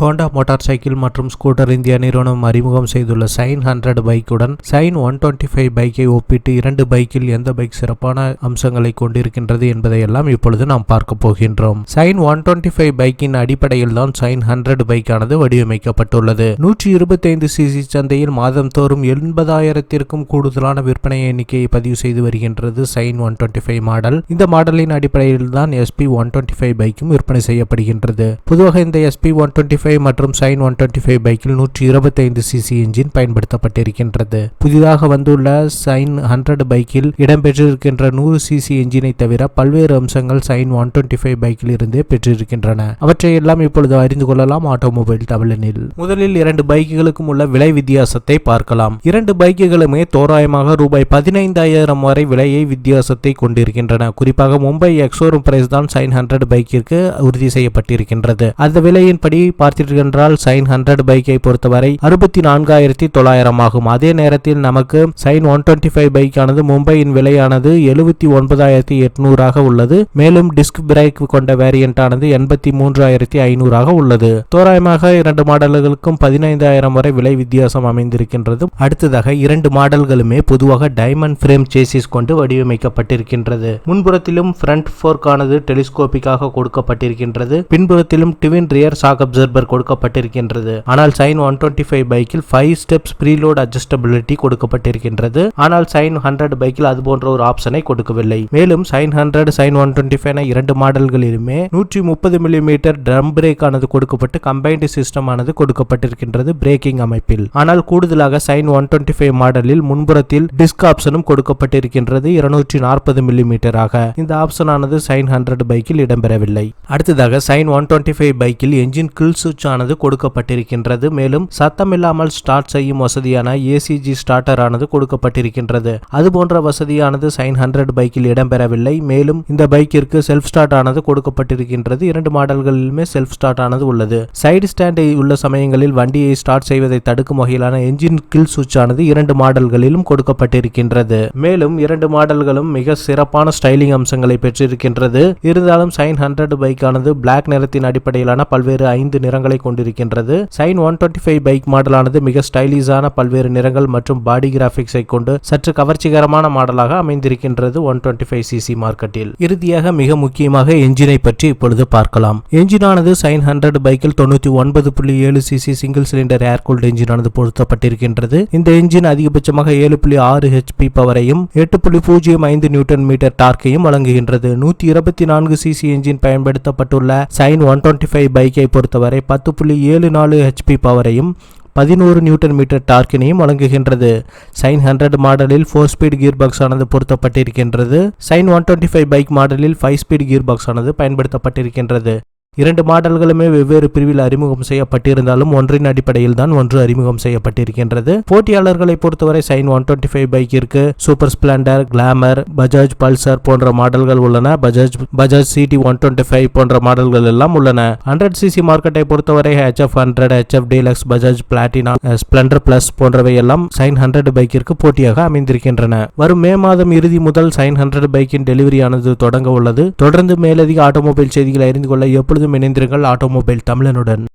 Honda motor cycle மற்றும் scooter India நிறுவனம் அறிமுகம் செய்துள்ள சைன் ஹண்ட்ரட் பைக்குடன் சைன் ஒன் டுவெண்ட்டி ஃபைவ் பைக்கை ஒப்பிட்டு இரண்டு பைக்கில் எந்த பைக் சிறப்பான அம்சங்களை கொண்டிருக்கின்றது என்பதையெல்லாம் இப்பொழுது நாம் பார்க்க போகின்றோம். சைன் ஒன் டுவெண்ட்டி ஃபைவ் பைக்கின் அடிப்படையில் தான் சைன் ஹண்ட்ரட் பைக்கானது வடிவமைக்கப்பட்டுள்ளது. நூற்றி இருபத்தைந்து சிசி சந்தையில் மாதந்தோறும் எண்பதாயிரத்திற்கும் கூடுதலான விற்பனை எண்ணிக்கையை பதிவு செய்து வருகின்றது Shine one twenty five model. இந்த மாடலின் அடிப்படையில் தான் எஸ்பி ஒன் டுவெண்ட்டி ஃபைவ் பைக்கும் விற்பனை செய்யப்படுகின்றது. பொதுவாக இந்த SP one twenty five five மற்றும் சைன் ஒன் டுவெண்ட்டி ஃபைவ் பைக்கில் நூற்றி இருபத்தைந்து சிசி இன்ஜின் பயன்படுத்தப்பட்டிருக்கின்றது. புதிதாக வந்துள்ள சைன் ஹண்ட்ரட் பைக்கில் இடம்பெற்றிருக்கின்ற நூறு சிசி இன்ஜினை தவிர பல்வேறு அம்சங்கள் சைன் ஒன் டுவெண்ட்டி ஃபைவ் பைக்கில் இருந்தே பெற்றிருக்கின்றன. அவற்றை எல்லாம் இப்பொழுது அறிந்து கொள்ளலாம் ஆட்டோமொபைல் தமிழனில் முதலில் இரண்டு பைக்குகளுக்கும் உள்ள விலை வித்தியாசத்தை பார்க்கலாம். இரண்டு பைக்குகளுமே தோராயமாக ரூபாய் பதினைந்தாயிரம் வரை விலையை வித்தியாசத்தை கொண்டிருக்கின்றன. குறிப்பாக மும்பை எக்ஸோரூம் பிரைஸ் தான் சைன் ஹண்ட்ரட் பைக்கிற்கு உறுதி செய்யப்பட்டிருக்கின்றது. அந்த விலையின்படி பார்த்து என்றால் சைன் ஹண்ட்ரட் பைக்கை பொறுத்தவரை அறுபத்தி நான்காயிரத்தி தொள்ளாயிரம் ஆகும். அதே நேரத்தில் நமக்கு சைன் ஒன் டுவெண்ட்டி ஃபைவ் பைக்கானது மும்பையின் விலையானது எழுபத்தி ஒன்பதாயிரத்தி எட்நூறாக உள்ளது. மேலும் டிஸ்க் பிரேக் கொண்ட வேரியன்ட் ஆனது எண்பத்தி மூன்றாயிரத்தி ஐநூறாக உள்ளது. தோராயமாக இரண்டு மாடல்களுக்கும் பதினைந்தாயிரம் வரை விலை வித்தியாசம் அமைந்திருக்கின்றது. அடுத்ததாக இரண்டு மாடல்களுமே பொதுவாக டைமண்ட் பிரேம் சேசிஸ் கொண்டு வடிவமைக்கப்பட்டிருக்கின்றது. முன்புறத்திலும் ஃப்ரண்ட் ஃபோர்க்கானது டெலிஸ்கோபிக்காக கொடுக்கப்பட்டிருக்கின்றது. பின்புறத்திலும் டிவின் ரியர் சாக் அப்சர்வர் கொடுக்கப்பட்டிருக்கின்றது. ஆனால் சைன் ஒன் டுவெண்ட்டி ஃபைவ் பைக்கில் ஃபைவ் ஸ்டெப்ஸ் ப்ரீலோட் அட்ஜஸ்டபிலிட்டி கொடுக்கப்பட்டிருக்கின்றது. ஆனால் சைன் ஹண்ட்ரட் பைக்கில் அது போன்ற ஒரு ஆப்ஷனை கொடுக்கவில்லை. மேலும் Shine hundred Shine one twenty five இரண்டு மாடல்களிலுமே நூற்றி முப்பது மில்லிமீட்டர் ட்ரம் பிரேக் ஆனது கொடுக்கப்பட்டு கம்பைன்டு சிஸ்டம் ஆனது கொடுக்கப்பட்டிருக்கின்றது பிரேக்கிங் அமைப்பில். ஆனால் கூடுதலாக சைன் ஒன் டுவெண்ட்டி ஃபைவ் மாடலில் முன்புறத்தில் டிஸ்க் ஆப்ஷனும் கொடுக்கப்பட்டிருக்கின்றது இருநூற்றி நாற்பது மில்லிமீட்டராக இந்த ஆப்ஷன் ஆனது சைன் ஹண்ட்ரட் பைக்கில் இடம்பெறவில்லை. அடுத்ததாக சைன் ஒன் டுவெண்ட்டி ஃபைவ் பைக்கில் என்ஜின் கில் சுவிட்ச் சுவிட்சானது கொடுக்கப்பட்டிருக்கின்றது. மேலும் சத்தமில்லாமல் ஸ்டார்ட் செய்யும் வசதியான ஏசிஜி ஸ்டார்டர் ஆனது கொடுக்கப்பட்டிருக்கின்றது. அது போன்ற வசதியானது சைன் ஹண்ட்ரட் பைக்கில் இடம்பெறவில்லை. மேலும் இந்த பைக்கிற்கு செல்ஃப் ஸ்டார்ட் ஆனது கொடுக்கப்பட்டிருக்கின்றது. இரண்டு மாடல்களிலுமே செல்ஃப் ஸ்டார்ட் ஆனது உள்ளது சைடு ஸ்டாண்ட் உள்ள சமயங்களில் வண்டியை ஸ்டார்ட் செய்வதை தடுக்கும் வகையிலான என்ஜின் கில் சுவிட்ச் ஆனது இரண்டு மாடல்களிலும் கொடுக்கப்பட்டிருக்கின்றது. மேலும் இரண்டு மாடல்களும் மிக சிறப்பான ஸ்டைலிங் அம்சங்களை பெற்றிருக்கின்றது. இருந்தாலும் சைன் ஹண்ட்ரட் பைக்கானது பிளாக் நிறத்தின் அடிப்படையிலான பல்வேறு ஐந்து நிறங்களை கொண்டிருக்கின்றது. Shine one twenty five bike மாடலானது மிக ஸ்டைலிஷான பல்வேறு நிறங்கள் மற்றும் பாடி கிராபிக்ஸை கொண்டு சற்று கவர்ச்சிகரமான மாடலாக அமைந்திருக்கின்றது ஒன் டுவெண்ட்டி ஃபைவ் சிசி மார்க்கெட்டில் இறுதியாக மிக முக்கியமாக என்ஜினை பற்றி இப்பொழுது பார்க்கலாம். என்ஜினானது சைன் ஹண்ட்ரட் பைக்கில் தொண்ணூற்றி ஒன்பது புள்ளி ஏழு CC single cylinder air cooled என்ஜினானது பொருத்தப்பட்டிருக்கின்றது. இந்த என்ஜின் அதிகபட்சமாக ஏழு புள்ளி ஆறு ஹெச்பி பவரையும் எட்டு புள்ளி பூஜ்ஜியம் ஐந்து நியூட்டன் மீட்டர் டார்க்கையும் வழங்குகின்றது. நூற்றி இருபத்தி நான்கு சிசி என்ஜின் பயன்படுத்தப்பட்டுள்ள சைன் ஒன் டுவெண்ட்டி ஃபைவ் பைக்கை பொறுத்தவரை பத்து புள்ளி ஏழு நாலு ஹெச்பி பவரையும் பதினோரு நியூட்டன் மீட்டர் டார்க்கினையும் வழங்குகின்றது. சைன் ஹண்ட்ரட் மாடலில் ஃபோர் ஸ்பீட் கியர் பாக்ஸ் ஆனது பொருத்தப்பட்டிருக்கின்றது. Shine one twenty five bike மாடலில் ஃபைவ் ஸ்பீட் கியர் பாக்ஸ் ஆனது பயன்படுத்தப்பட்டிருக்கின்றது. இரண்டு மாடல்களுமே வெவ்வேறு பிரிவில் அறிமுகம் செய்யப்பட்டிருந்தாலும் ஒன்றின் அடிப்படையில் தான் ஒன்று அறிமுகம் செய்யப்பட்டிருக்கின்றது. போட்டியாளர்களை பொறுத்தவரை Shine one twenty five பைக்கிற்கு super Splendor Glamour Bajaj Pulsar போன்ற மாடல்கள் உள்ளன. Bajaj Bajaj CD one twenty five போன்ற மாடல்கள் எல்லாம் உள்ளன. ஹண்ட்ரட் சிசி மார்க்கெட்டை பொறுத்தவரை HF hundred HF deluxe Bajaj Platina Splendor plus போன்றவை எல்லாம் சைன் ஹண்ட்ரட் பைக்கிற்கு போட்டியாக அமைந்திருக்கின்றன. வரும் மே மாதம் இறுதி முதல் சைன் ஹண்ட்ரட் பைக்கின் டெலிவரியானது தொடங்க உள்ளது. தொடர்ந்து மேலதிக ஆட்டோமொபைல் செய்திகளை அறிந்து கொள்ள எப்பொழுதும் இணைந்திருங்கள். ஆட்டோமொபைல் தமிழனுடன்.